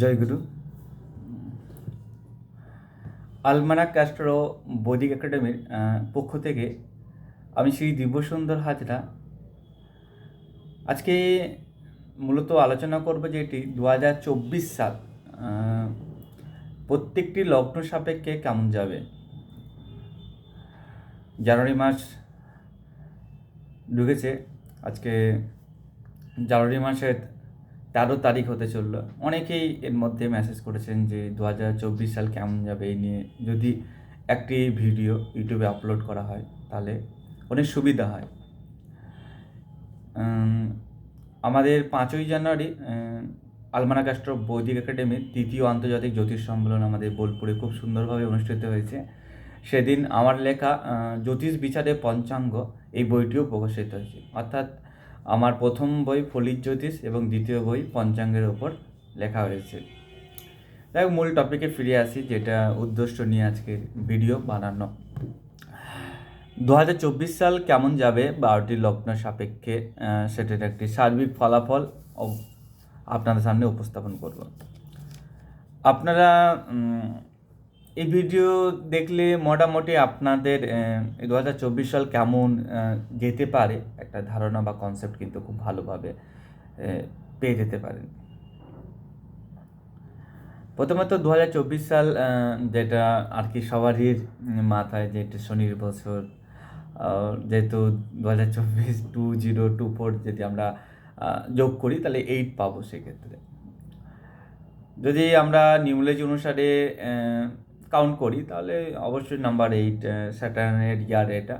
জয়গুরু আলমানা Castro বৈদিক একাডেমির পক্ষ থেকে আমি শ্রী দিব্যসুন্দর হাজরা আজকে মূলত আলোচনা করব যে এটি দু হাজার চব্বিশ সাল প্রত্যেকটি লগ্ন সাপেক্ষে কেমন যাবে। জানুয়ারি মাস ঢুকেছে, আজকে জানুয়ারি মাসের তেরো তারিখ হতে চলল। অনেকেই এর মধ্যে মেসেজ করেছেন যে দু হাজার চব্বিশ সাল কেমন যাবে এই নিয়ে। যদি একটি ভিডিও ইউটিউবে আপলোড করা হয়, তাহলে অনেক সুবিধা হয়। আমাদের পাঁচই জানুয়ারি আলমানা কাস্ট্র বৈদিক একাডেমির তৃতীয় আন্তর্জাতিক জ্যোতিষ সম্মেলন আমাদের বোলপুরে খুব সুন্দরভাবে অনুষ্ঠিত হয়েছে। সেদিন আমার লেখা জ্যোতিষ বিচারে পঞ্চাঙ্গ এই বইটিও প্রকাশিত হয়েছে। অর্থাৎ আমার প্রথম বই ফলিত জ্যোতিষ এবং দ্বিতীয় বই পঞ্চাঙ্গের ওপর লেখা হয়েছে। যাই মূল টপিকে ফিরে আসি, যেটা উদ্দেশ্য নিয়ে আজকে ভিডিও বানানো। দু হাজার চব্বিশ সাল কেমন যাবে বারোটি লগ্ন সাপেক্ষে সেটার একটি সার্বিক ফলাফল আপনাদের সামনে উপস্থাপন করব। আপনারা এই ভিডিও দেখলে মোটামুটি আপনাদের দু হাজার চব্বিশ সাল কেমন যেতে পারে? একটা ধারণা বা কনসেপ্ট কিন্তু খুব ভালোভাবে পেয়ে যেতে পারেন। প্রথমত দু হাজার চব্বিশ সাল যেটা আর কি সবারই মাথায় যেটা শনির বছর যেহেতু দু হাজার চব্বিশ টু জিরো টু ফোর যদি আমরা যোগ করি, তাহলে এইট পাবো সেক্ষেত্রে। যদি আমরা নিউলেজ অনুসারে কাউন্ট করি, তাহলে অবশ্যই নাম্বার এইট স্যাটার্নের ইয়ার এটা।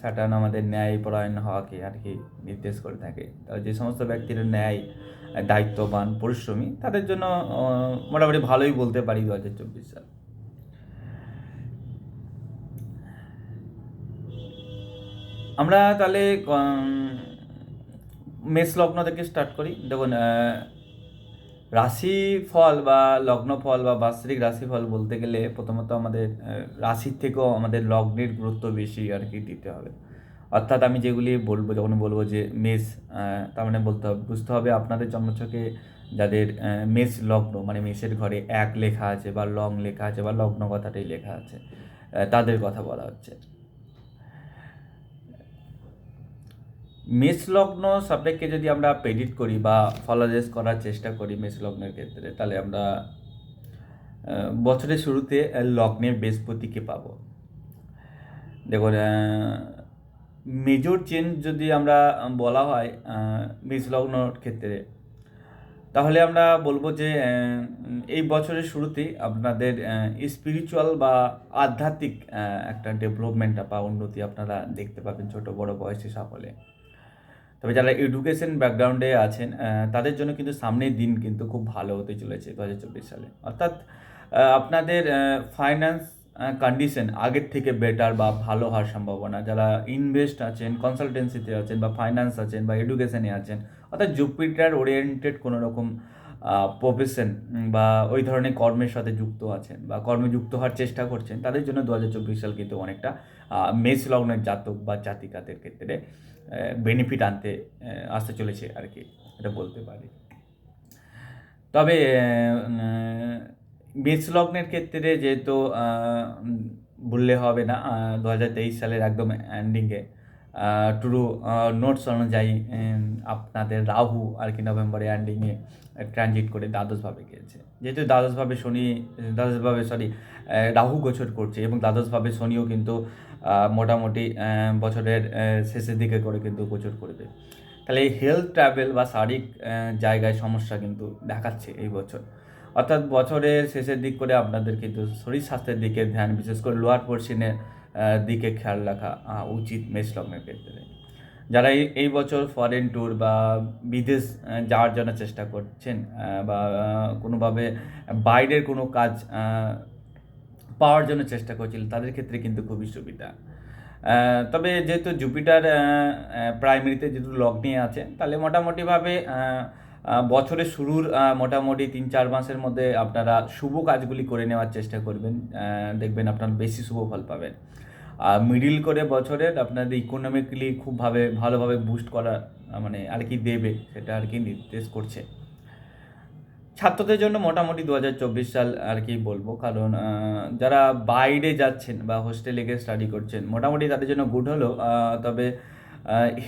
স্যাটার্ন আমাদের ন্যায় পরায়ণ হওয়াকে আর কি নির্দেশ করে থাকে। যে সমস্ত ব্যক্তিরা ন্যায় দায়িত্ববান, পরিশ্রমী, তাদের জন্য মোটামুটি ভালোই বলতে পারি দু হাজার চব্বিশ সাল। আমরা তাহলে মেষ লগ্ন থেকে স্টার্ট করি। দেখুন আহ, রাশি ফল বা লগ্ন ফল বা বাৎসরিক রাশি ফল বলতে গেলে প্রথমত আমাদের রাশির থেকেও আমাদের লগ্নের গুরুত্ব বেশি আর কি দিতে হবে। অর্থাৎ আমি যেগুলি বলব যখন বলব যে মেষ তার মানে বলতে হবে বুঝতে হবে আপনাদের জন্মছকে যাদের মেষ লগ্ন মানে মেষের ঘরে এক লেখা আছে বা লং লেখা আছে বা লগ্ন কথাটাই লেখা আছে তাদের কথা বলা হচ্ছে। মেষ লগ্ন সাপেক্ষে যদি আমরা প্রেডিক্ট করি বা ফলাদেশ করার চেষ্টা করি মেষ লগ্নের ক্ষেত্রে তাহলে আমরা বছরের শুরুতে আহ, লগ্নের বৃহস্পতিকে পাবো। দেখুন মেজর চেঞ্জ যদি আমরা বলা হয় আহ, মেষ লগ্নর ক্ষেত্রে তাহলে আমরা বলব যে এই বছরের শুরুতেই আপনাদের স্পিরিচুয়াল বা আধ্যাত্মিক একটা ডেভেলপমেন্ট বা উন্নতি আপনারা দেখতে পাবেন ছোট বড় বয়সে সকলে। তবে যারা এডুকেশন ব্যাকগ্রাউন্ডে আছেন তাদের জন্য কিন্তু সামনের দিন কিন্তু খুব ভালো হতে চলেছে দু হাজার চব্বিশ সালে। অর্থাৎ আপনাদের ফাইন্যান্স কন্ডিশন আগের থেকে বেটার বা ভালো হওয়ার সম্ভাবনা। যারা ইনভেস্ট আছেন কনসালটেন্সিতে আছেন বা ফাইন্যান্স আছেন বা এডুকেশনে আছেন, অর্থাৎ জুপিটার ওরিয়েন্টেড কোনো রকম প্রফেশন বা ওই ধরনের কর্মের সাথে যুক্ত আছেন বা কর্মে যুক্ত হওয়ার চেষ্টা করছেন, তাদের জন্য দু হাজার চব্বিশ সাল কিন্তু অনেকটা মেষ লগ্নের জাতক বা জাতিকাদের ক্ষেত্রে বেনিফিট আনতে আসতে চলেছে আর কি, এটা বলতে পারি। তবে মেষ লগ্নের ক্ষেত্রে যেহেতু বললে হবে না দু হাজার তেইশ সালের একদম এন্ডিংয়ে টুরু নোটস অনুযায়ী আপনাদের রাহু আর কি নভেম্বরে এন্ডিংয়ে ট্রানজিট করে দ্বাদশভাবে গিয়েছে। যেহেতু দ্বাদশভাবে শনি দ্বাদশভাবে সরি রাহু গোচর করছে এবং দ্বাদশভাবে শনিও কিন্তু মোটামুটি বছরের শেষের দিকে করে কিন্তু গোচর করবে। তাহলে এই হেলথ ট্রাভেল বা শারীরিক জায়গায় সমস্যা কিন্তু দেখাচ্ছে এই বছর। অর্থাৎ বছরের শেষের দিক করে আপনাদের কিন্তু শরীর স্বাস্থ্যের দিকে ধ্যান, বিশেষ করে লোয়ার পোর্শনের দিকে খেয়াল রাখা উচিত মেষ লগ্নের ক্ষেত্রে। যারা এই বছর ফরেন ট্যুর বা বিদেশ যাওয়ার জন্য চেষ্টা করছেন বা কোনোভাবে বাইরের কোনো কাজ পাওয়ার জন্য চেষ্টা করছিলেন, তাদের ক্ষেত্রে কিন্তু খুবই সুবিধা। তবে যেহেতু জুপিটার প্রাইমারিতে যেহেতু লগ্নে আছে তাহলে মোটামুটিভাবে বছরের শুরুর মোটামুটি তিন চার মাসের মধ্যে আপনারা শুভ কাজগুলি করে নেওয়ার চেষ্টা করবেন। দেখবেন আপনার বেশি শুভ ফল পাবেন। আর মিডিল করে বছরের আপনাদের ইকোনমিক্যালি খুবভাবে, ভালোভাবে বুস্ট করা মানে আর কি দেবে, সেটা আর কি নির্দেশ করছে। ছাত্রদের জন্য মোটামুটি দু হাজার চব্বিশ সাল আর কি বলব, কারণ যারা বাইরে যাচ্ছেন বা হোস্টেলে গিয়ে স্টাডি করছেন, মোটামুটি তাদের জন্য গুড হলো। তবে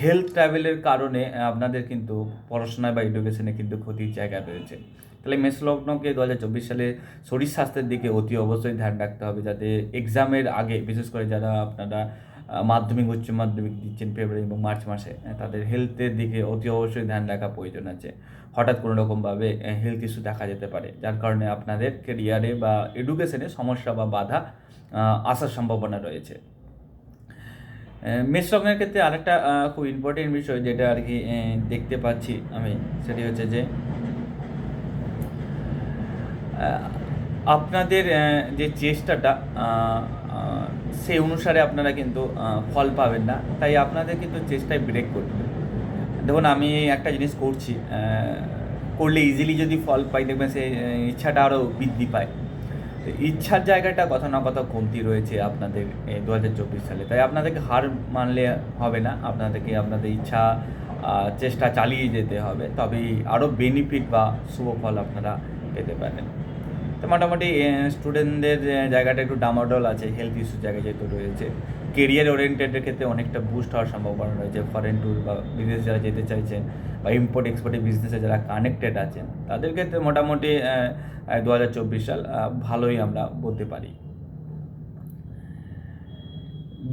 হেলথ ট্রাভেলের কারণে আপনাদের কিন্তু পড়াশোনায় বা এডুকেশনে কিন্তু ক্ষতির জায়গা রয়েছে। তাহলে মেষ লগ্নকে দু হাজার চব্বিশ সালে শরীর স্বাস্থ্যের দিকে অতি অবশ্যই ধ্যান রাখতে হবে যাতে এক্সামের আগে, বিশেষ করে যারা আপনারা মাধ্যমিক, উচ্চ মাধ্যমিক দিচ্ছেন ফেব্রুয়ারি এবং মার্চ মাসে তাদের হেলথের দিকে অতি অবশ্যই ধ্যান রাখা প্রয়োজন আছে। হঠাৎ কোনো রকমভাবে হেলথ ইস্যু দেখা যেতে পারে, যার কারণে আপনাদের কেরিয়ারে বা এডুকেশনে সমস্যা বা বাধা আসার সম্ভাবনা রয়েছে। মেষ লগ্নের ক্ষেত্রে আরেকটা খুব ইম্পর্টেন্ট বিষয় যেটা আর কি দেখতে পাচ্ছি আমি, সেটি হচ্ছে যে আপনাদের যে চেষ্টাটা সেই অনুসারে আপনারা কিন্তু ফল পাবেন না তাই আপনাদের কিন্তু চেষ্টায় ব্রেক করতে। দেখুন, আমি একটা জিনিস করছি করলে ইজিলি যদি ফল পাই, দেখবেন সেই ইচ্ছাটা আরও বৃদ্ধি পায় তো ইচ্ছার জায়গাটা কথা না কথা কমতি রয়েছে আপনাদের দু হাজার চব্বিশ সালে। তাই আপনাদেরকে হার মানলে হবে না, আপনাদেরকে আপনাদের ইচ্ছা চেষ্টা চালিয়ে যেতে হবে। তবেই আরও বেনিফিট বা শুভ ফল আপনারা পেতে পারেন। তো মোটামুটি স্টুডেন্টদের জায়গাটা একটু ডামাডল আছে হেলথ ইস্যু জায়গায় যেহেতু রয়েছে। কেরিয়ার ওরিয়েন্টেডের ক্ষেত্রে অনেকটা বুস্ট হওয়ার সম্ভাবনা রয়েছে। ফরেন ট্যুর বা বিদেশ যারা যেতে চাইছেন বা ইম্পোর্ট এক্সপোর্টের বিজনেসে যারা কানেক্টেড আছেন, তাদের ক্ষেত্রে মোটামুটি দু হাজার চব্বিশ সাল ভালোই আমরা বলতে পারি।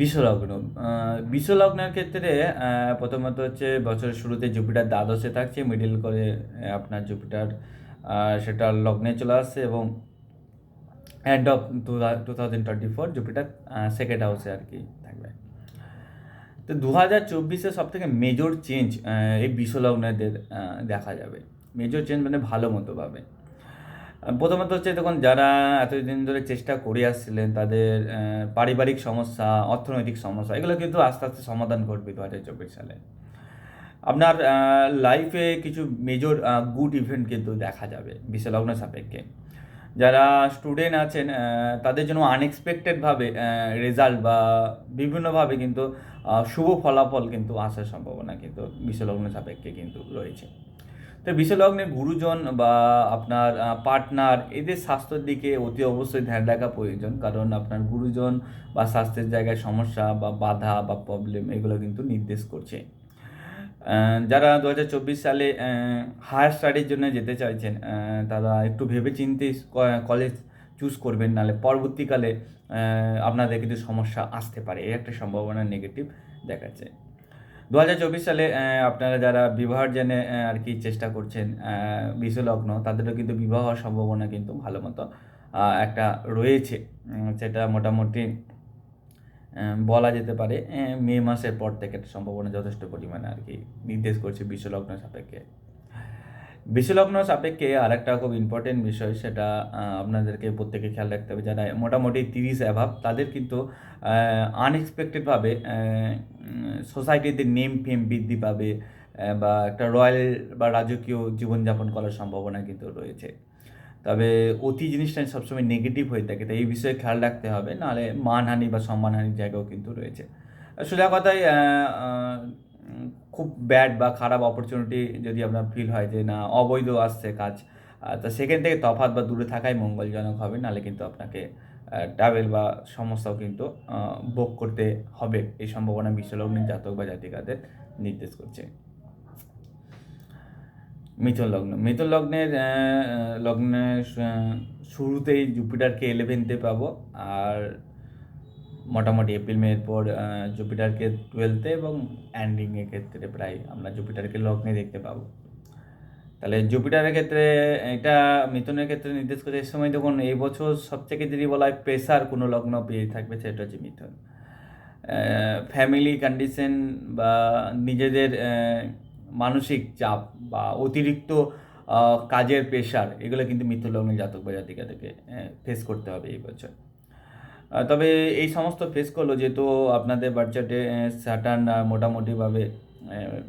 বিশ্বলগ্ন বিশ্বলগ্নের ক্ষেত্রে প্রথমত হচ্ছে বছরের শুরুতে জুপিটার দ্বাদশে থাকছে মিডিল করে আপনার জুপিটার সেটা লগ্নে চলে আসছে এবং end of two thousand twenty four Jupiter second হাউসে আর কি থাকবে। তো দু হাজার চব্বিশে সব থেকে মেজর চেঞ্জ এই বিশ্বলগ্নদের দেখা যাবে। মেজর চেঞ্জ মানে ভালো মতো পাবে। প্রথমত হচ্ছে দেখুন, যারা এতদিন ধরে চেষ্টা করে আসছিলেন, তাদের পারিবারিক সমস্যা, অর্থনৈতিক সমস্যা, এগুলো কিন্তু আস্তে আস্তে সমাধান ঘটবে দু হাজার চব্বিশ সালে। আপনার লাইফে কিছু মেজর গুড ইভেন্ট কিন্তু দেখা যাবে বিশ্বলগ্ন সাপেক্ষে। যারা স্টুডেন্ট আছেন তাদের জন্য আনএক্সপেক্টেডভাবে রেজাল্ট বা বিভিন্নভাবে কিন্তু শুভ ফলাফল কিন্তু আসার সম্ভাবনা কিন্তু বিশ্বলগ্ন সাপেক্ষে কিন্তু রয়েছে। তো বিশ্বলগ্নের গুরুজন বা আপনার পার্টনার এদের স্বাস্থ্যের দিকে অতি অবশ্যই ধ্যান রাখা প্রয়োজন। কারণ আপনার গুরুজন বা স্বাস্থ্যের জায়গায় সমস্যা বা বাধা বা প্রবলেম এগুলো কিন্তু নির্দেশ করছে। যারা দু হাজার চব্বিশ সালে হায়ার স্টাডির জন্য যেতে চাইছেন তারা একটু ভেবে চিন্তে কলেজ চুজ করবেন নাহলে পরবর্তীকালে আপনাদের কিন্তু সমস্যা আসতে পারে। এই একটা সম্ভাবনা নেগেটিভ দেখাচ্ছে। দু হাজার চব্বিশ সালে আপনারা যারা বিবাহের জেনে আর কি চেষ্টা করছেন বিশ্বলগ্ন, তাদেরও কিন্তু বিবাহ হওয়ার সম্ভাবনা কিন্তু ভালো মতো একটা রয়েছে। সেটা মোটামুটি বলা যেতে পারে মে মাসের পর থেকে একটা সম্ভাবনা যথেষ্ট পরিমাণে আর কি নির্দেশ করছে বিশ্বলগ্ন সাপেক্ষে। বিশ্বলগ্ন সাপেক্ষে আরেকটা খুব ইম্পর্টেন্ট বিষয় সেটা আপনাদেরকে প্রত্যেকে খেয়াল রাখতে হবে, যারা মোটামুটি তিরিশ অ্যাভাব তাদের কিন্তু আনএক্সপেক্টেডভাবে সোসাইটিতে নেম ফেম বৃদ্ধি পাবে বা একটা রয়্যাল বা রাজকীয় জীবনযাপন করার সম্ভাবনা কিন্তু রয়েছে। তবে অতি জিনিসটা সবসময় নেগেটিভ হয়ে থাকে, তাই এই বিষয়ে খেয়াল রাখতে হবে। নাহলে মানহানি বা সম্মানহানির জায়গাও কিন্তু রয়েছে। সোজা কথায় খুব ব্যাড বা খারাপ অপরচুনিটি যদি আপনার ফিল হয় যে না, অবৈধ আসছে কাজ তা সেখান থেকে তফাৎ বা দূরে থাকাই মঙ্গলজনক হবে, নাহলে কিন্তু আপনাকে ট্রাভেল বা সমস্যাও কিন্তু ভোগ করতে হবে। এই সম্ভাবনা বিশ্বলগ্নের জাতক বা জাতিকাদের নির্দেশ করছে। মিথুন লগ্ন। মিথুন লগ্নের লগ্নের শুরুতেই জুপিটারকে ইলেভেনতে পাবো আর মোটামুটি এপ্রিল মের পর জুপিটারকে টুয়েলথে এবং অ্যান্ডিংয়ের ক্ষেত্রে প্রায় আমরা জুপিটারকে লগ্নে দেখতে পাবো। তাহলে জুপিটারের ক্ষেত্রে, এটা মিথুনের ক্ষেত্রে নির্দেশ করে এই সময় দেখুন, এই বছর সবথেকে যদি বলা হয় প্রেশার কোনো লগ্ন পেয়ে থাকবে সেটা হচ্ছে মিথুন। ফ্যামিলি কন্ডিশন বা নিজেদের মানসিক চাপ বা অতিরিক্ত কাজের প্রেশার এগুলো কিন্তু মিথুন লগ্নের জাতক বা জাতিকাদেরকে ফেস করতে হবে এই বছর। তবে এই সমস্ত ফেস করল যেহেতু আপনাদের বাচ্চাটে স্যাটার্ন মোটামুটিভাবে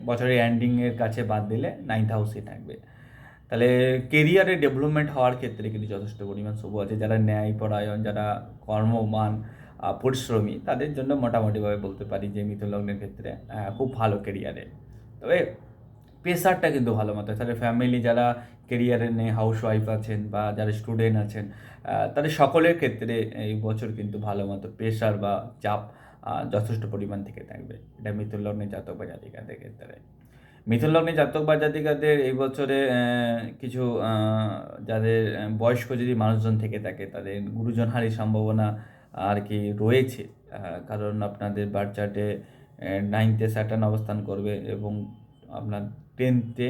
বছরের এন্ডিংয়ের কাছে বাদ দিলে নাইন্থ হাউসে থাকবে। তাহলে কেরিয়ারে ডেভেলপমেন্ট হওয়ার ক্ষেত্রে কিন্তু যথেষ্ট পরিমাণ শুভ আছে। যারা ন্যায় পরায়ণ, যারা কর্মমান পরিশ্রমী, তাদের জন্য মোটামুটিভাবে বলতে পারি যে মিথুন লগ্নের ক্ষেত্রে খুব ভালো কেরিয়ারে তবে প্রেশারটা কিন্তু ভালো মতো তাহলে ফ্যামিলি যারা কেরিয়ারে নেই হাউস ওয়াইফ আছেন বা যারা স্টুডেন্ট আছেন তাদের সকলের ক্ষেত্রে এই বছর কিন্তু ভালো মতো প্রেশার বা চাপ যথেষ্ট পরিমাণ থেকে থাকবে। এটা মিথুন লগ্নে জাতক বা জাতিকাদের ক্ষেত্রে। মিথুন লগ্নে জাতক বা জাতিকাদের এই বছরে কিছু যাদের বয়স্ক যদি মানুষজন থেকে থাকে, তাদের গুরুজন হারির সম্ভাবনা আর কি রয়েছে কারণ আপনাদের বার্থ চার্টে নাইনথে স্যাটার্ন অবস্থান করবে এবং আপনার টেনথে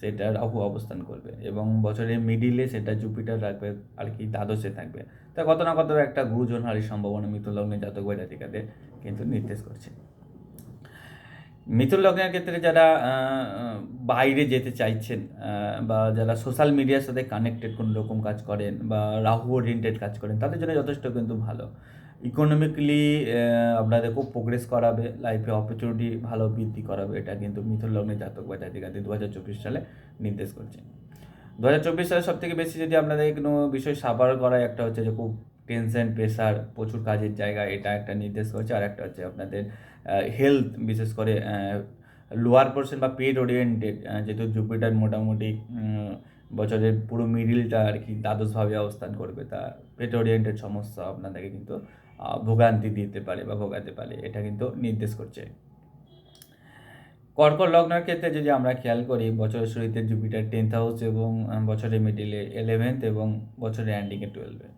সেটা রাহু অবস্থান করবে এবং বছরের মিডিলে সেটা জুপিটার রাখবে আর কি দ্বাদশে থাকবে। তা কত না কত একটা গুরুজন হারির সম্ভাবনা মিথুন লগ্নে জাতক বা জাতিকাদের কিন্তু নির্দেশ করছে। মিথুন লগ্নের ক্ষেত্রে যারা বাইরে যেতে চাইছেন বা যারা সোশ্যাল মিডিয়ার সাথে কানেক্টেড কোনো রকম কাজ করেন বা রাহু ওরিয়েন্টেড কাজ করেন, তাদের জন্য যথেষ্ট কিন্তু ভালো। ইকোনমিক্যালি আপনাদের খুব প্রোগ্রেস করাবে লাইফে অপরচুনিটি ভালো বৃদ্ধি করাবে, এটা কিন্তু মিথুন লগ্নের জাতক বা জাতিকাদের দু হাজার চব্বিশ সালে নির্দেশ করছে দু হাজার চব্বিশ সালে সব থেকে বেশি যদি আপনাদের কোনো বিষয় সাবার করায় একটা হচ্ছে যে খুব টেনশন প্রেশার প্রচুর কাজের জায়গা, এটা একটা নির্দেশ করছে। আর একটা হচ্ছে আপনাদের হেলথ বিশেষ করে লোয়ার পোর্শন বা পেড ওরিয়েন্টেড যেহেতু জুপিটার মোটামুটি বছরের পুরো মিডিলটা আর কি দ্বাদশভাবে অবস্থান করবে, তা পেড ওরিয়েন্টেড সমস্যা আপনাদেরকে কিন্তু ভোগান্তি দিতে পারে বা ভোগাতে পারে, এটা কিন্তু নির্দেশ করছে। কর্কট লগ্নের ক্ষেত্রে যদি আমরা খেয়াল করি, বছরের শুরুতে জুপিটার টেন্থ হাউস এবং বছরের মিডিলে ইলেভেন্থ এবং বছরের এন্ডিংয়ে টুয়েলভে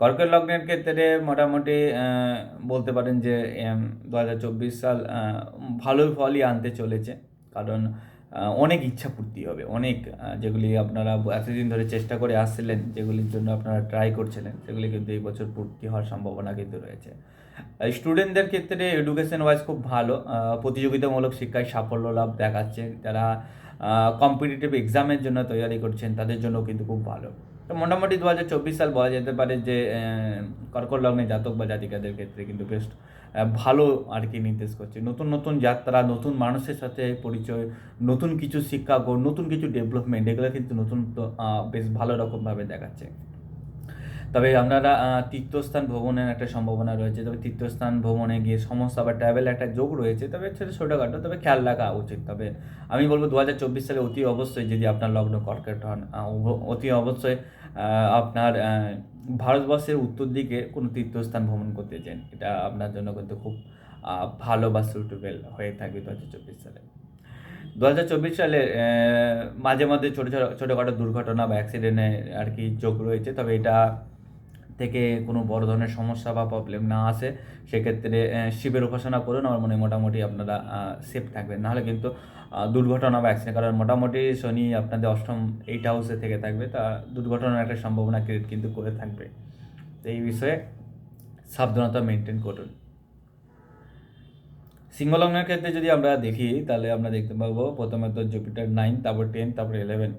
কর্কট লগ্নের ক্ষেত্রে মোটামুটি বলতে পারেন যে দু হাজার চব্বিশ সাল ভালো ফলই আনতে চলেছে। কারণ অনেক ইচ্ছা পূর্তি হবে। অনেক যেগুলি আপনারা এতদিন ধরে চেষ্টা করে আসছিলেন যেগুলির জন্য আপনারা ট্রাই করছিলেন সেগুলি কিন্তু এই বছর পূর্তি হওয়ার সম্ভাবনা কিন্তু রয়েছে। স্টুডেন্টদের ক্ষেত্রে এডুকেশন ওয়াইজ খুব ভালো প্রতিযোগিতামূলক শিক্ষায় সাফল্য লাভ দেখাচ্ছে। যারা কম্পিটিটিভ এক্সামের জন্য তৈরি করছেন তাদের জন্য কিন্তু খুব ভালো। তো মোটামুটি দু হাজার চব্বিশ সাল বলা যেতে পারে যে কর্কট লগ্নে জাতক বা জাতিকাদের ক্ষেত্রে কিন্তু আহ, ভালো আর কি নির্দেশ করছে। নতুন নতুন যাত্রা, নতুন মানুষের সাথে পরিচয়, নতুন কিছু শিক্ষা নতুন কিছু ডেভেলপমেন্ট এগুলো কিন্তু নতুন বেশ ভালো রকমভাবে দেখাচ্ছে। তবে আপনারা তীর্থস্থান ভ্রমণের একটা সম্ভাবনা রয়েছে। তবে তীর্থস্থান ভ্রমণে গিয়ে সমস্যা বা ট্রাভেল একটা যোগ রয়েছে। তবে সেটা ছোটোখাটো, তবে খেয়াল রাখা উচিত। তবে আমি বলব দু হাজার চব্বিশ সালে অতি অবশ্যই যদি আপনার লগ্ন কর্কট হন অতি অবশ্যই আপনার ভারতবর্ষের উত্তর দিকে কোনো তীর্থস্থান ভ্রমণ করতে চান? এটা আপনার জন্য কিন্তু খুব ভালো বা সুটেবেল হয়ে থাকবে দু হাজার চব্বিশ সালে। দু হাজার চব্বিশ সালে মাঝে মাঝে ছোটো ছোটো, ছোটোখাটো দুর্ঘটনা বা অ্যাক্সিডেন্টে আর কি যোগ রয়েছে, তবে এটা থেকে কোনো বড় ধরনের সমস্যা বা প্রবলেম না আসে, সেক্ষেত্রে শিবের উপাসনা করুন। আমার মনে মোটামুটি আপনারা সেফ থাকবেন। নাহলে কিন্তু দুর্ঘটনা বা অ্যাক্সিডেন্ট কারণ মোটামুটি শনি আপনাদের অষ্টম এইট হাউসে থেকে থাকবে। তা দুর্ঘটনার একটা সম্ভাবনা ক্রিয়েট কিন্তু করে থাকবে। তো এই বিষয়ে সাবধানতা মেনটেন করুন। সিংহলগ্নের ক্ষেত্রে যদি আমরা দেখি, তাহলে আমরা দেখতে পাবো প্রথমে তো জুপিটার নাইন তারপর টেন তারপর ইলেভেন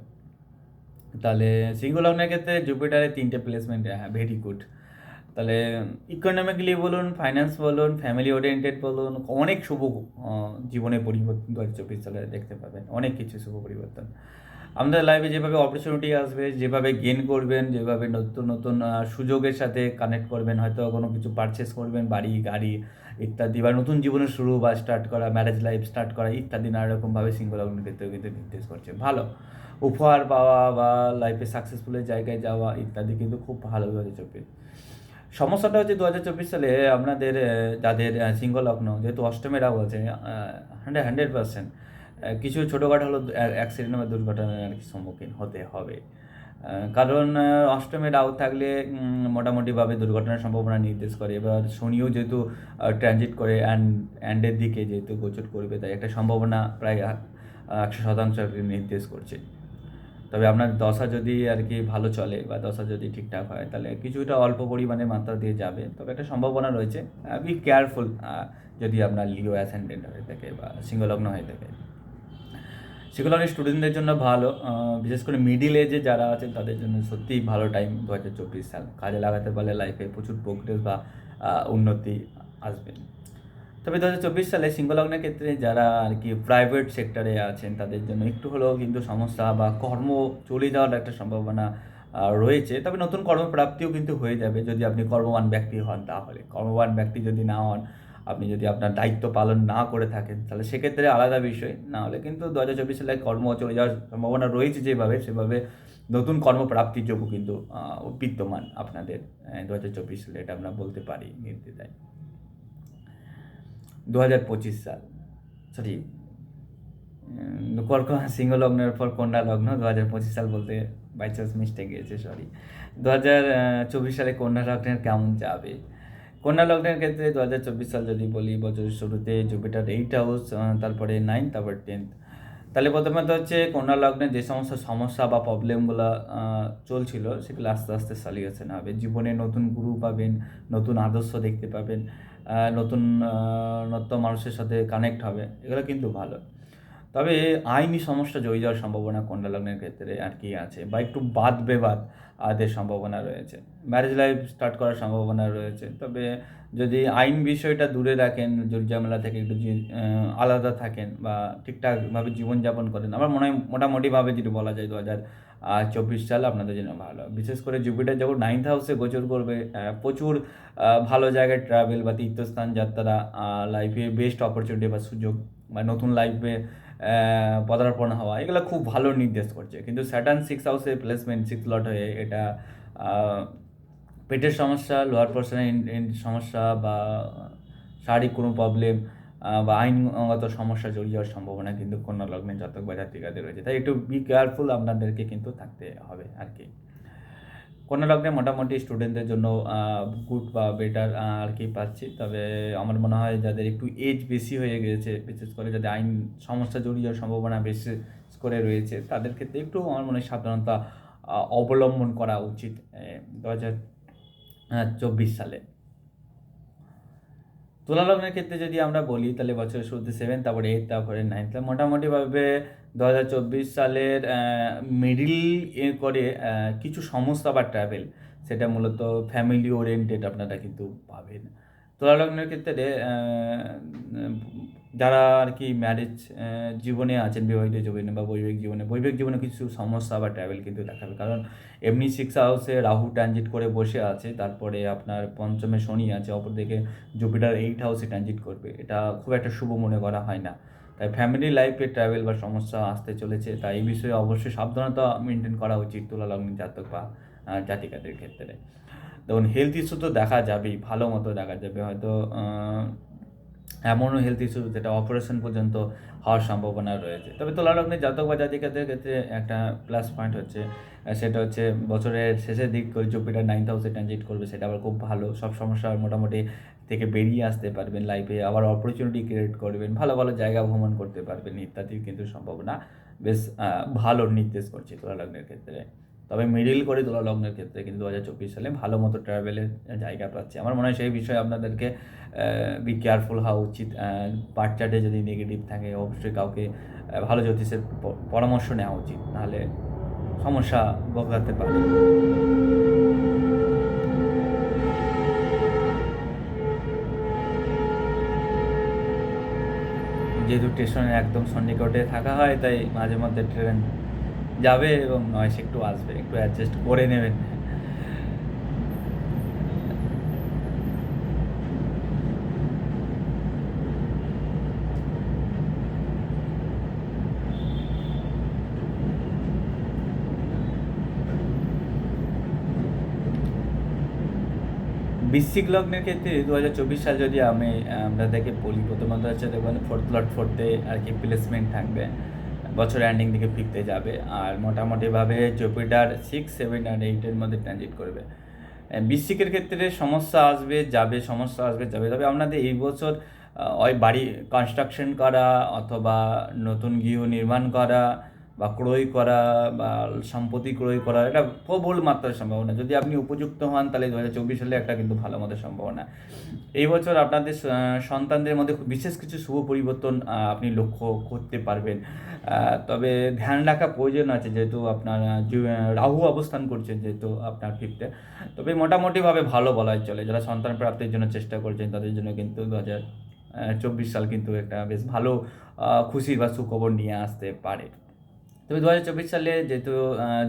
তাহলে সিঙ্গল সিংহলগ্নের ক্ষেত্রে জুপিটারের তিনটে প্লেসমেন্ট হ্যাঁ ভেরি গুড তাহলে ইকোনমিক্যালি বলুন ফাইন্যান্স বলুন ফ্যামিলি ওরিয়েন্টেড বলুন, অনেক শুভ জীবনে পরিবর্তন, দু হাজার চব্বিশ সালে দেখতে পাবেন, অনেক কিছু শুভ পরিবর্তন। আমাদের লাইফে যেভাবে অপরচুনিটি আসবে, যেভাবে গেন করবেন, যেভাবে নতুন নতুন সুযোগের সাথে কানেক্ট করবেন, হয়তো কোনো কিছু পারচেস করবেন, বাড়ি, গাড়ি ইত্যাদি বা নতুন জীবনের শুরু বা স্টার্ট করা ম্যারেজ লাইফ স্টার্ট করা ইত্যাদি নানা রকমভাবে সিংহলগ্নের ক্ষেত্রেও কিন্তু নির্দেশ করছে। ভালো। উপহার পাওয়া বা লাইফে সাকসেসফুলের জায়গায় যাওয়া ইত্যাদি কিন্তু খুব ভালো দু হাজার চব্বিশ সমস্যাটা হচ্ছে দু হাজার চব্বিশ সালে আপনাদের যাদের সিংহ লগ্ন, যেহেতু অষ্টমে রাহু আছে হান্ড্রেড হান্ড্রেড পার্সেন্ট কিছু ছোটোখাটো হলো অ্যাক্সিডেন্ট বা দুর্ঘটনার আর কি সম্মুখীন হতে হবে। কারণ অষ্টমে রাহু থাকলে মোটামুটিভাবে দুর্ঘটনার সম্ভাবনা নির্দেশ করে। এবার শনিও যেহেতু ট্রানজিট করে অ্যান্ড অ্যান্ডের দিকে যেহেতু গোচর করবে, তাই একটা সম্ভাবনা প্রায় একশো শতাংশ নির্দেশ করছে। তবে আপনার দশা যদি আর কি ভালো চলে বা দশা যদি ঠিকঠাক হয়, তাহলে কিছুটা অল্প পরিমাণে মাত্রা দিয়ে যাবে। তবে একটা সম্ভাবনা রয়েছে। বি কেয়ারফুল যদি আপনার লিও অ্যাসেন্ডেন্ট হয়ে থাকে বা সিংহলগ্ন হয়ে থাকে। সিংহলগ্নের স্টুডেন্টদের জন্য ভালো বিশেষ করে মিডিল এজে যারা আছেন, তাদের জন্য সত্যিই ভালো টাইম দু হাজার চব্বিশ সাল। কাজে লাগাতে পারলে লাইফে প্রচুর প্রোগ্রেস বা উন্নতি আসবে। তবে দু হাজার চব্বিশ সালে সিংহলগ্নের ক্ষেত্রে যারা আর কি প্রাইভেট সেক্টরে আছেন, তাদের জন্য একটু হলেও কিন্তু সমস্যা বা কর্ম চলে যাওয়ার একটা সম্ভাবনা রয়েছে। তবে নতুন কর্মপ্রাপ্তিও কিন্তু হয়ে যাবে যদি আপনি কর্মবান ব্যক্তি হন তাহলে। কর্মবান ব্যক্তি যদি না হন আপনি যদি আপনার দায়িত্ব পালন না করে থাকেন, তাহলে সেক্ষেত্রে আলাদা বিষয়। না হলে কিন্তু দু হাজার চব্বিশ সালে কর্ম চলে যাওয়ার সম্ভাবনা রয়েছে যেভাবে, সেভাবে নতুন কর্মপ্রাপ্তির যোগ্য কিন্তু বিদ্যমান আপনাদের দু হাজার চব্বিশ সালে এটা আমরা বলতে পারি নির্দ্বিধায়। দু হাজার পঁচিশ সাল সরি সিংহ লগ্নের পর কন্যা লগ্ন, দু হাজার পঁচিশ সাল বলতে বাই চান্স মিস্টেক গিয়েছে সরি দু হাজার চব্বিশ সালে কন্যা লগ্নের কেমন যাবে? কন্যা লগ্নের ক্ষেত্রে দু হাজার চব্বিশ সাল যদি বলি, বছরের শুরুতে জুপিটার এইট হাউস তারপরে নাইন তারপর টেন্থ তাহলে প্রথমত হচ্ছে কন্যা লগ্নে যে সমস্ত সমস্যা বা প্রবলেমগুলো চলছিল, সেগুলো আস্তে আস্তে সলিউশন হবে। জীবনে নতুন গুরু পাবেন, নতুন আদর্শ দেখতে পাবেন নতুন নতুন মানুষের সাথে কানেক্ট হবে, এগুলো কিন্তু ভালো। তবে আইনি সমস্যা জড়িয়ে যাওয়ার সম্ভাবনা কন্যা লগ্নের ক্ষেত্রে আর কি আছে। বা একটু বাদ বেবাদ আদের সম্ভাবনা রয়েছে। ম্যারেজ লাইফ স্টার্ট করার সম্ভাবনা রয়েছে। তবে যদি আইন বিষয়টা দূরে রাখেন ঝামেলা থেকে একটু আলাদা থাকেন বা ঠিকঠাকভাবে জীবনযাপন করেন, আমার মনে হয় মোটামুটিভাবে যদি বলা যায় দু হাজার চব্বিশ সাল আপনাদের জন্য ভালো। বিশেষ করে জুপিটার যখন নাইন্থ হাউসে গোচর করবে প্রচুর ভালো জায়গায় ট্রাভেল বা তীর্থস্থান, যাত্রা লাইফে বেস্ট অপরচুনিটি বা সুযোগ বা নতুন লাইফে পদার্পণ হওয়া, এগুলো খুব ভালো নির্দেশ করছে। কিন্তু স্যাটার্ন সিক্স হাউসে প্লেসমেন্ট সিক্স লট হয়ে এটা পেটের সমস্যা লোয়ার পোর্শনের সমস্যা বা শারীরিক কোনো প্রবলেম বা আইনগত সমস্যা জড়িয়ে যাওয়ার সম্ভাবনা কিন্তু কন্যা লগ্নে জাতক বা জাতিকাদের রয়েছে। তাই একটু বি কেয়ারফুল আপনাদেরকে কিন্তু থাকতে হবে আর কি। কন্যা লগ্নে মোটামুটি স্টুডেন্টদের জন্য গুড বা বেটার আর কি পাচ্ছি। তবে আমার মনে হয় যাদের একটু এজ বেশি হয়ে গেছে বিশেষ করে যাদের আইন সমস্যা জড়িয়ে সম্ভাবনা বেশি করে রয়েছে তাদের ক্ষেত্রে একটু আমার মনে হয় আহ, অবলম্বন করা উচিত দু হাজার চব্বিশ সালে। তুলা লগ্নের ক্ষেত্রে যদি আমরা বলি তাহলে বছরের শুরুতে সেভেন তারপরে এইট তারপরে নাইন তাহলে মোটামুটিভাবে দু হাজার চব্বিশ সালের মিডিল এ করে কিছু সমস্যা বা ট্রাভেল সেটা মূলত ফ্যামিলি ওরিয়েন্টেড আপনারা কিন্তু পাবেন। তুলা লগ্নের ক্ষেত্রে যারা আর কি ম্যারেজ জীবনে আছেন, বিবাহিত জীবনে বা বৈবাহিক জীবনে বৈবাহিক জীবনে কিছু সমস্যা বা ট্রাভেল কিন্তু দেখাবে। কারণ এমনি সিক্স হাউসে রাহু ট্রানজিট করে বসে আছে, তারপরে আপনার পঞ্চমে শনি আছে, অপরদিকে জুপিটার এইট হাউসে ট্রানজিট করবে। এটা খুব একটা শুভ মনে করা হয় না। তাই ফ্যামিলি লাইফে ট্রাভেল বা সমস্যা আসতে চলেছে, তাই এই বিষয়ে অবশ্যই সাবধানতা মেনটেন করা উচিত তুলা লগ্ন জাতক বা জাতিকাদের ক্ষেত্রে। দেখুন হেলথ ইস্যু তো দেখা যাবেই, ভালো মতো দেখা যাবে। হয়তো এমনও হেলথ ইস্যু যেটা অপারেশন পর্যন্ত হওয়ার সম্ভাবনা রয়েছে। তবে তুলা লগ্নের জাতক বা জাতিকাদের ক্ষেত্রে একটা প্লাস পয়েন্ট হচ্ছে সেটা হচ্ছে বছরের শেষের দিক করে জুপিটার নাইন্থ হাউসে ট্রানজিট করবে, সেটা আবার খুব ভালো। সব সমস্যা মোটামুটি থেকে বেরিয়ে আসতে পারবেন লাইফে আবার অপরচুনিটি ক্রিয়েট করবেন, ভালো ভালো জায়গা ভ্রমণ করতে পারবেন ইত্যাদির কিন্তু সম্ভাবনা। বেশ ভালো নির্দেশ করছে তুলা লগ্নের ক্ষেত্রে। তবে মিডিল করে তুলা লগ্নের ক্ষেত্রে কিন্তু দু হাজার চব্বিশ সালে ভালো মতো ট্রাভেলের জায়গা পাচ্ছে। আমার মনে হয় সেই বিষয়ে আপনাদেরকে বি কেয়ারফুল হওয়া উচিত বাচ্চাটে যদি নেগেটিভ থাকে, অবশ্যই কাউকে ভালো জ্যোতিষের পরামর্শ নেওয়া উচিত। নাহলে সমস্যা ভোগাতে পারে। যেহেতু স্টেশনে একদম সন্নিকটে থাকা হয়, তাই মাঝে মধ্যে ট্রেন যাবে এবং নয়েস একটু আসবে, একটু অ্যাডজাস্ট করে নেবেন। বৃশ্চিক লগ্নের ক্ষেত্রে দু হাজার চব্বিশ সাল যদি আমি আমরা দেখে বলি প্রথমত হচ্ছে দেখবেন ফোর্থ লট ফোর্থে আর কি প্লেসমেন্ট থাকবে বছর এন্ডিং দিকে ফিরতে যাবে আর মোটামুটিভাবে জুপিটার সিক্স সেভেন আর এইটের মধ্যে ট্রানজিট করবে। আহ, বৃশ্চিকের ক্ষেত্রে সমস্যা আসবে যাবে সমস্যা আসবে যাবে তবে আপনাদের এই বছর ওই বাড়ি কনস্ট্রাকশন করা অথবা নতুন গৃহ নির্মাণ করা বা ক্রয় করা বা সম্পত্তি ক্রয় করা, এটা প্রবল মাত্রার সম্ভাবনা। যদি আপনি উপযুক্ত হন, তাহলে দু হাজার চব্বিশ সালে একটা কিন্তু ভালো মতো সম্ভাবনা। এই বছর আপনাদের সন্তানদের মধ্যে বিশেষ কিছু শুভ পরিবর্তন আপনি লক্ষ্য করতে পারবেন। তবে ধ্যান রাখা প্রয়োজন আছে, যেহেতু আপনার রাহু অবস্থান করছেন যেহেতু আপনার ফিফতে তবে মোটামুটিভাবে ভালো বলাই চলে। যারা সন্তান প্রাপ্তির জন্য চেষ্টা করছেন, তাদের জন্য কিন্তু দু হাজার চব্বিশ সাল কিন্তু একটা বেশ ভালো খুশির বা সুখবর নিয়ে আসতে পারে। তবে দু হাজার চব্বিশ সালে যেহেতু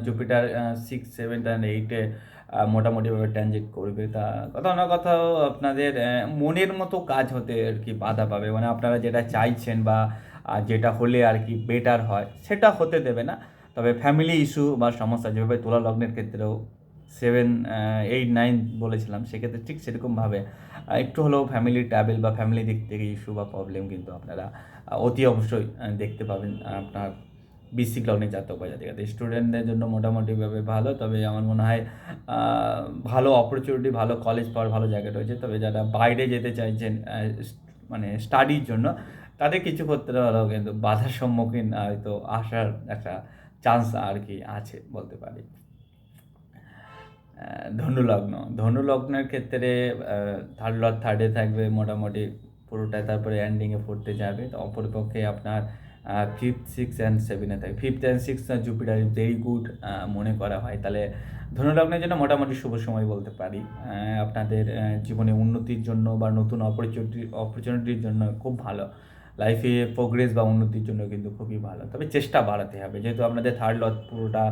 জুপিটার সিক্স সেভেন অ্যান্ড এইটে মোটামুটিভাবে ট্রানজেক্ট করবে, তা কোথাও না কোথাও আপনাদের মনের মতো কাজ হতে আর কি বাধা পাবে। মানে আপনারা যেটা চাইছেন বা যেটা হলে আর কি বেটার হয়, সেটা হতে দেবে না। তবে ফ্যামিলি ইস্যু বা সমস্যা, যেভাবে তোলা লগ্নের ক্ষেত্রেও সেভেন এইট নাইন বলেছিলাম, সেক্ষেত্রে ঠিক সেরকমভাবে একটু হলেও ফ্যামিলি ট্রাভেল বা ফ্যামিলি দিক থেকে ইস্যু বা প্রবলেম কিন্তু আপনারা অতি অবশ্যই দেখতে পাবেন আপনার বিসিক লগ্নে জাতক বা জাতিকাতে স্টুডেন্টদের জন্য মোটামুটিভাবে ভালো, তবে আমার মনে হয় ভালো অপরচুনিটি ভালো কলেজ পাওয়ার ভালো জায়গা রয়েছে। তবে যারা বাইরে যেতে চাইছেন মানে স্টাডির জন্য, তাদের কিছু ক্ষেত্রে হলেও কিন্তু বাধার সম্মুখীন হয়তো আসার একটা চান্স আর কি আছে বলতে পারি। ধনুলগ্ন। ধনুলগ্নের ক্ষেত্রে থার্ড লট থার্ডে থাকবে মোটামুটি পুরোটা তারপরে এন্ডিংয়ে ফোর্থে যাবে। তো অপরপক্ষে আপনার ফিফথ সিক্স অ্যান্ড সেভেনে থাকে। Fifth and six Jupiter is very good মনে করা হয়। তাহলে ধনুলগ্নের জন্য মোটামুটি শুভ সময় বলতে পারি। আপনাদের জীবনে উন্নতির জন্য বা নতুন অপরচুনিটি অপরচুনিটির জন্য খুব ভালো। লাইফে প্রোগ্রেস বা উন্নতির জন্য কিন্তু খুবই ভালো। তবে চেষ্টা বাড়াতে হবে। যেহেতু আপনাদের থার্ড লট পুরোটা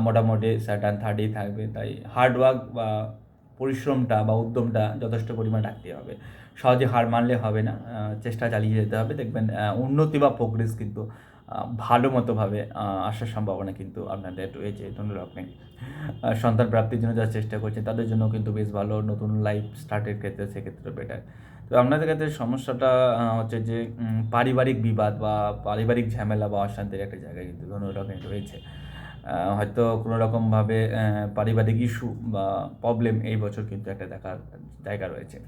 মোটামুটি স্যাটার্ন থার্ডেই থাকবে। তাই হার্ডওয়ার্ক বা পরিশ্রমটা বা উদ্যমটা যথেষ্ট পরিমাণ রাখতে হবে। সহজে হার মানলে হবে না চেষ্টা চালিয়ে যেতে হবে। দেখবেন উন্নতি বা প্রোগ্রেস কিন্তু ভালো মতোভাবে আসার সম্ভাবনা কিন্তু আপনাদের রয়েছে। ধন্যবাদ আপনি সন্তান প্রাপ্তির জন্য যারা চেষ্টা করছেন, তাদের জন্য কিন্তু বেশ ভালো নতুন লাইফ স্টার্টের ক্ষেত্রে সেক্ষেত্রে বেটার তো আপনাদের ক্ষেত্রে সমস্যাটা হচ্ছে যে পারিবারিক বিবাদ বা পারিবারিক ঝামেলা বা অশান্তির একটা জায়গায় কিন্তু ধনুরগ্নে রয়েছে। হয়তো কোনো রকমভাবে পারিবারিক ইস্যু বা প্রবলেম এই বছর কিন্তু একটা দেখার জায়গা রয়েছে।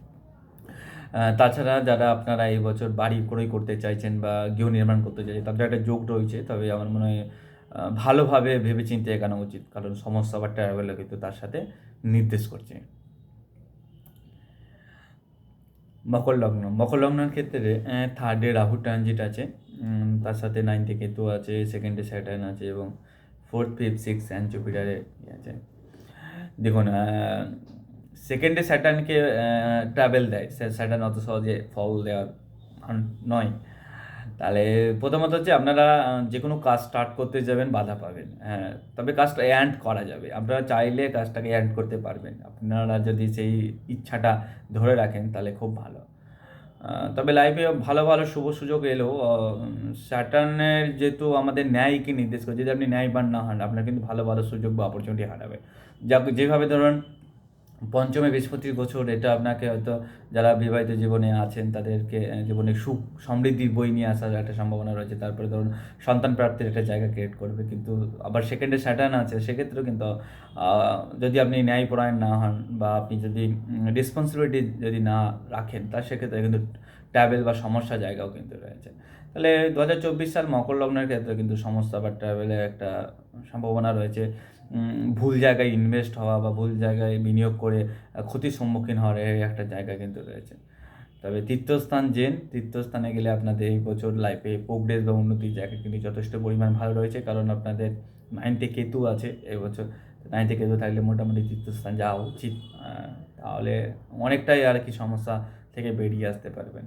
তাছাড়া যারা আপনারা এই বছর বাড়ি ক্রয় করতে চাইছেন বা গৃহ নির্মাণ করতে চাইছেন, তাদের একটা যোগ রয়েছে, তবে আমার মনে হয় ভালোভাবে ভেবেচিন্তে এগানো উচিত, কারণ সমস্যা বা ট্রাভেলও কিন্তু তার সাথে নির্দেশ করছে। মকর লগ্ন, মকর লগ্নের ক্ষেত্রে থার্ডে রাহু ট্রানজিট আছে তার সাথে নাইনথে কেতু আছে সেকেন্ডে স্যাটার্ন আছে এবং ফোর্থ ফিফথ সিক্স অ্যান্ড জুপিটারে আছে। দেখুন সেকেন্ডে স্যাটার্নকে ট্রাভেল দেয়। স্যাটার্ন অত সহজে ফল দেওয়ার নয়। তাহলে প্রথমত হচ্ছে আপনারা যে কোনো কাজ স্টার্ট করতে যাবেন, বাধা পাবেন। হ্যাঁ তবে কাজটা অ্যান্ড করা যাবে। আপনারা চাইলে কাজটাকে অ্যান্ড করতে পারবেন। আপনারা যদি সেই ইচ্ছাটা ধরে রাখেন, তাহলে খুব ভালো। তবে লাইফে ভালো ভালো শুভ সুযোগ এলেও স্যাটার্নের যেহেতু আমাদের ন্যায়কে নির্দেশ করে, যদি আপনি ন্যায়বান না হন আপনার কিন্তু ভালো ভালো সুযোগ বা অপরচুনিটি হারাবে যা যেভাবে ধরুন পঞ্চমে বৃহস্পতির গোচর, এটা আপনাকে হয়তো যারা বিবাহিত জীবনে আছেন তাদেরকে জীবনে সুখ সমৃদ্ধির বই নিয়ে আসার একটা সম্ভাবনা রয়েছে। তারপরে ধরুন সন্তান প্রাপ্তির একটা জায়গা ক্রিয়েট করবে, কিন্তু আবার সেকেন্ডে স্যাটার্ন আছে, সেক্ষেত্রেও কিন্তু যদি আপনি ন্যায়পরায়ণ না হন বা আপনি যদি রেসপন্সিবিলিটি যদি না রাখেন, তার সেক্ষেত্রে কিন্তু ট্রাভেল বা সমস্যা জায়গাও কিন্তু রয়েছে। তাহলে দু হাজার চব্বিশ সাল মকর লগ্নের ক্ষেত্রে কিন্তু সমস্যা বা ট্রাভেলের একটা সম্ভাবনা রয়েছে। ভুল জায়গায় ইনভেস্ট হওয়া বা ভুল জায়গায় বিনিয়োগ করে ক্ষতির সম্মুখীন হওয়ার একটা জায়গা কিন্তু রয়েছে। তবে তীর্থস্থান জেন, তীর্থস্থানে গেলে আপনাদের এই বছর লাইফে প্রোগ্রেস বা উন্নতির জায়গা কিন্তু যথেষ্ট পরিমাণ ভালো রয়েছে। কারণ আপনাদের নাইনতে কেতু আছে এবছর বছর। নাইনতে কেতু থাকলে মোটামুটি তীর্থস্থান যাওয়া উচিত। তাহলে অনেকটাই আর কি সমস্যা থেকে বেরিয়ে আসতে পারবেন।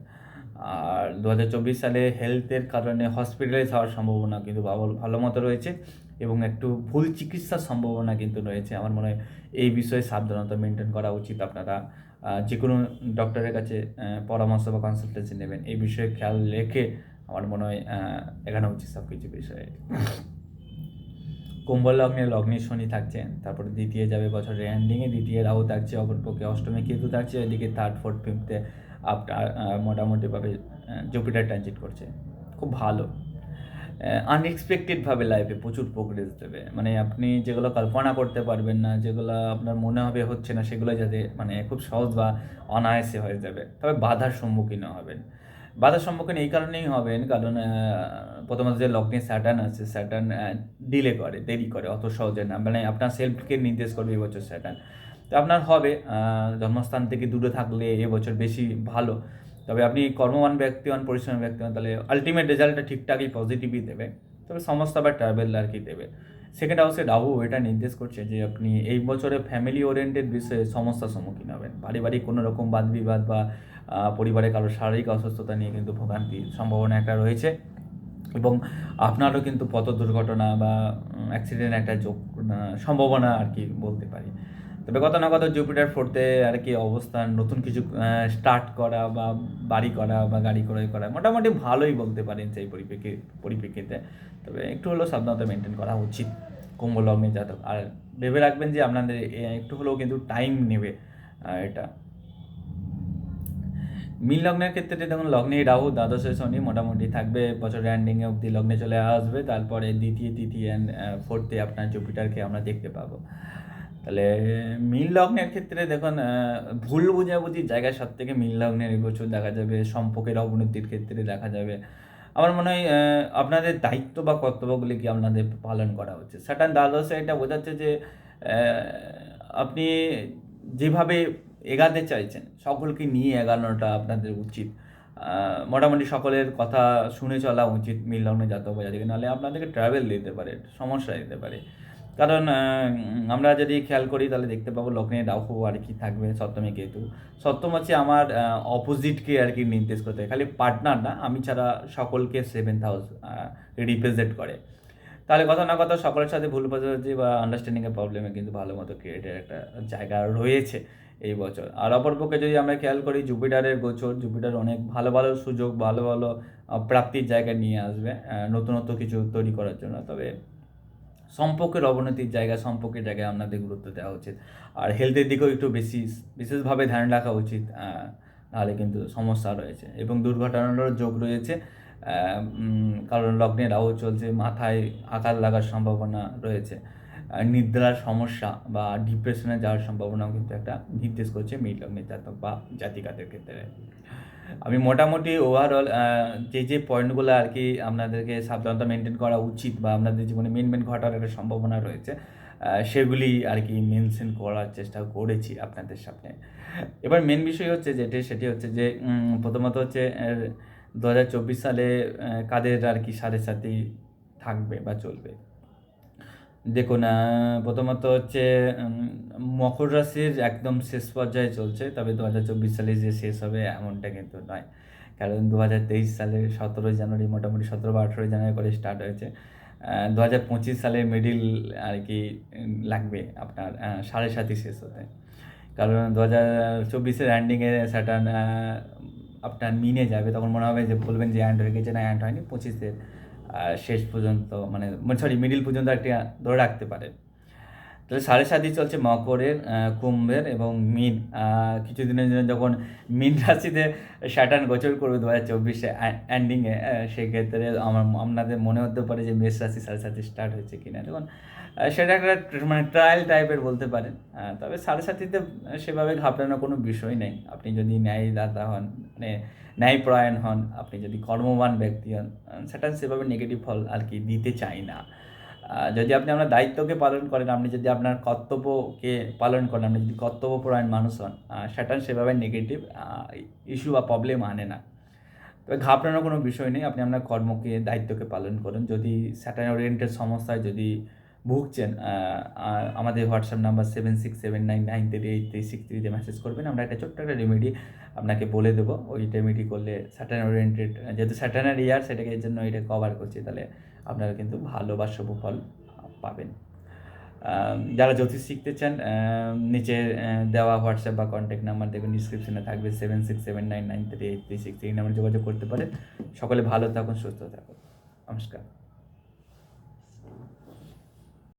আর দু হাজার চব্বিশ সালে হেলথের কারণে হসপিটালাইজ হওয়ার সম্ভাবনা কিন্তু ভালো মতো রয়েছে। এবং একটু ভুল চিকিৎসার সম্ভাবনা কিন্তু রয়েছে। আমার মনে হয় এই বিষয়ে সাবধানতা মেনটেন করা উচিত। আপনারা যে কোনো ডক্টরের কাছে পরামর্শ বা কনসালটেন্সি নেবেন। এই বিষয়ে খেয়াল রেখে আমার মনে হয় এগানো উচিত সব কিছু বিষয়ে। কুম্ভ লগ্নে লগ্নে শনি থাকছে তারপরে দ্বিতীয় যাবে বছরের এন্ডিংয়ে দ্বিতীয় রাহু থাকছে অপরপক্ষে অষ্টমে কেতু থাকছে, এদিকে থার্ড ফোর্থ ফিফথে আপনার মোটামুটিভাবে জুপিটার ট্রানজিট করছে। খুব ভালো। আনএক্সপেক্টেডভাবে লাইফে প্রচুর প্রোগ্রেস দেবে। মানে আপনি যেগুলো কল্পনা করতে পারবেন না, যেগুলো আপনার মনে হবে হচ্ছে না, সেগুলো যাতে মানে খুব সহজ বা অনায়াসে হয়ে যাবে। তবে বাধার সম্মুখীন হবেন। বাধার সম্মুখীন এই কারণেই হবেন, কারণ প্রথমত যে লগ্নে স্যাটার্ন আছে স্যাটার্ন ডিলে করে, দেরি করে, অত সহজে না। মানে আপনার সেলফকে নির্দেশ করবে এবছর স্যাটার্ন তো আপনার হবে জন্মস্থান থেকে দূরে থাকলে এবছর বেশি ভালো। তবে আপনি কর্মবান ব্যক্তি হন, পরিশ্রমী ব্যক্তি হন, তাহলে আলটিমেট রেজাল্টটা ঠিকঠাকই পজিটিভই দেবে। তবে সমস্যা বা ট্রাভেল আর কি দেবে। সেকেন্ড হাউসে রাহু এটা নির্দেশ করছে যে আপনি এই বছরে ফ্যামিলি ওরিয়েন্টেড বিষয়ে সমস্যার সম্মুখীন হবেন। পারিবারিক কোনো রকম বাদ বিবাদ বা পরিবারে কারও শারীরিক অসুস্থতা নিয়ে কিন্তু ভোগান্তির সম্ভাবনা একটা রয়েছে। এবং আপনারও কিন্তু পথ দুর্ঘটনা বা অ্যাক্সিডেন্ট একটা যোগ সম্ভাবনা আর কি বলতে পারি। তবে কত না কত জুপিটার ফোর্থে আর কি অবস্থান নতুন কিছু স্টার্ট করা বা বাড়ি করা বা গাড়ি ক্রয় করা, মোটামুটি ভালোই বলতে পারেন সেই পরিপ্রেক্ষি, পরিপ্রেক্ষিতে। তবে একটু হলেও সাবধানতা মেনটেন করা উচিত কুম্ভ লগ্নে জাতক। আর ভেবে রাখবেন যে আপনাদের একটু হলেও কিন্তু টাইম নেবে এটা। মিল লগ্নের ক্ষেত্রে দেখুন, লগ্নে রাহু, দ্বাদশে শনি মোটামুটি থাকবে, বছরের এন্ডিংয়ে অবধি লগ্নে চলে আসবে, তারপরে দ্বিতীয়, তৃতীয় ফোর্থে আপনার জুপিটারকে আমরা দেখতে পাবো। তাহলে মিল লগ্নের ক্ষেত্রে দেখুন ভুল বোঝাবুঝির জায়গায় সব থেকে মিল লগ্নের গোচর দেখা যাবে, সম্পর্কের অবনতির ক্ষেত্রে দেখা যাবে। আমার মনে হয় আপনাদের দায়িত্ব বা কর্তব্যগুলি কি আপনাদের পালন করা উচিত সাটান দ্বাদশে এটা বোঝাচ্ছে যে আপনি যেভাবে এগাতে চাইছেন, সকলকে নিয়ে এগানোটা আপনাদের উচিত। মোটামুটি সকলের কথা শুনে চলা উচিত মিল লগ্নে জাতক বা জাতিকে নাহলে আপনাদেরকে ট্রাভেল দিতে পারে, সমস্যা দিতে পারে। কারণ আমরা যদি খেয়াল করি তাহলে দেখতে পাবো লগ্নে রাহু আর কি থাকবে সপ্তমী কেতু। সপ্তম হচ্ছে আমার অপোজিটকে আর কি নির্দেশ করতে। খালি পার্টনার না, আমি ছাড়া সকলকে সেভেন্থ হাউস রিপ্রেজেন্ট করে। তাহলে কথা না কথা সকলের সাথে ভুল বোঝাবুঝি বা আন্ডারস্ট্যান্ডিংয়ের প্রবলেমে কিন্তু ভালো মতো ক্রিয়েটের একটা জায়গা রয়েছে এই বছর। আর অপরপক্ষে যদি আমরা খেয়াল করি জুপিটারের গোচর জুপিটার অনেক ভালো ভালো সুযোগ, ভালো ভালো প্রাপ্তির জায়গা নিয়ে আসবে নতুনত্ব কিছু তৈরি করার জন্য। তবে সম্পর্কের অবনতির জায়গা, সম্পর্কের জায়গায় আপনাদের গুরুত্ব দেওয়া উচিত। আর হেলথের দিকেও একটু বেশি, বিশেষভাবে ধ্যান রাখা উচিত তাহলে কিন্তু সমস্যা রয়েছে। এবং দুর্ঘটনারও যোগ রয়েছে কারণ লগ্নে রাহু চলছে, মাথায় আঘাত লাগার সম্ভাবনা রয়েছে। নিদ্রার সমস্যা বা ডিপ্রেশনে যাওয়ার সম্ভাবনাও কিন্তু একটা নির্দেশ করছে মিড লগ্নের জাতক বা জাতিকাদের ক্ষেত্রে। আমি মোটামুটি ওভারঅল যে যে পয়েন্টগুলো আর কি আপনাদেরকে সাবধানতা মেনটেন করা উচিত বা আপনাদের জীবনে মেন মেন ঘটার একটা সম্ভাবনা রয়েছে সেগুলি আর কি মেনশন করার চেষ্টা করেছি আপনাদের সামনে। এবার মেন বিষয় হচ্ছে যেটি, সেটি হচ্ছে যে প্রথমত হচ্ছে দু সালে কাদের আর কি সাড়ে সাথে থাকবে বা চলবে? দেখুন প্রথমত হচ্ছে মকর রাশির একদম শেষ পর্যায়ে চলছে, তবে দু হাজার চব্বিশ সালে যে শেষ হবে এমনটা কিন্তু নয়। কারণ দু হাজার তেইশ সালের সতেরোই জানুয়ারি, মোটামুটি সতেরো বা আঠেরোই জানুয়ারি করে স্টার্ট হয়েছে। দু হাজার পঁচিশ সালে মিডিল আর কি লাগবে আপনার সাড়ে সাতই শেষ হতে। কারণ দু হাজার চব্বিশের এন্ডিংয়ে স্যাটার্ন আপনার মিনে যাবে, তখন মনে হবে যে বলবেন যে অ্যান্ড হয়ে গেছে, না অ্যান্ড হয়নি, পঁচিশের। শেষ পর্যন্ত মানে সরি মিডিল পর্যন্ত একটা ধরে রাখতে পারে তাহলে সাড়ে সাতই চলছে মকরের কুম্ভের এবং মিন। কিছুদিনের জন্য যখন মিন রাশিতে স্যাটার্ন গোচর করবে দু হাজার চব্বিশে এন্ডিংয়ে সেক্ষেত্রে আমার, আপনাদের মনে হতে পারে যে মেষ রাশি সাড়ে সাতই স্টার্ট হয়েছে কিনা। দেখুন সেটা একটা মানে ট্রায়াল টাইপের বলতে পারেন। তবে সাড়ে সাতিতে সেভাবে ঘাবড়ানোর কোনো বিষয় নেই। আপনি যদি ন্যায়দাতা হন মানে ন্যায়পরায়ণ হন, আপনি যদি কর্মবান ব্যক্তি হন সেটা সেভাবে নেগেটিভ ফল আর কি দিতে চাই না। যদি আপনি আপনার দায়িত্বকে পালন করেন, আপনি যদি আপনার কর্তব্যকে পালন করেন, আপনি যদি কর্তব্যপরায়ণ মানুষ হন সেটা সেভাবে নেগেটিভ ইস্যু বা প্রবলেম আনে না। তবে ঘাবড়ানোর কোনো বিষয় নেই, আপনি আপনার কর্মকে, দায়িত্বকে পালন করুন। যদি স্যাটার্ন ওরিয়েন্টেড সমস্যায় যদি ভুগছেন আমাদের WhatsApp number seven six seven nine nine three eight three six থ্রিতে মেসেজ করবেন। আমরা একটা ছোট্ট একটা রেমেডি আপনাকে বলে দেবো। ওই রেমেডি করলে স্যাটার্ন ওরিয়েন্টেড যেহেতু স্যাটার্নের ইয়ার সেটাকে এর জন্য এটা কভার করছি। তাহলে আপনারা কিন্তু ভালো বা শুভ ফল পাবেন। যারা জ্যোতিষ শিখতে চান নিচে দেওয়া হোয়াটসঅ্যাপ বা কন্ট্যাক্ট নাম্বার দেখবেন ডিসক্রিপশনে থাকবে seven six seven nine nine three eight three six এই নাম্বারে যোগাযোগ করতে পারেন। সকলে ভালো থাকুন, সুস্থ থাকুন। নমস্কার।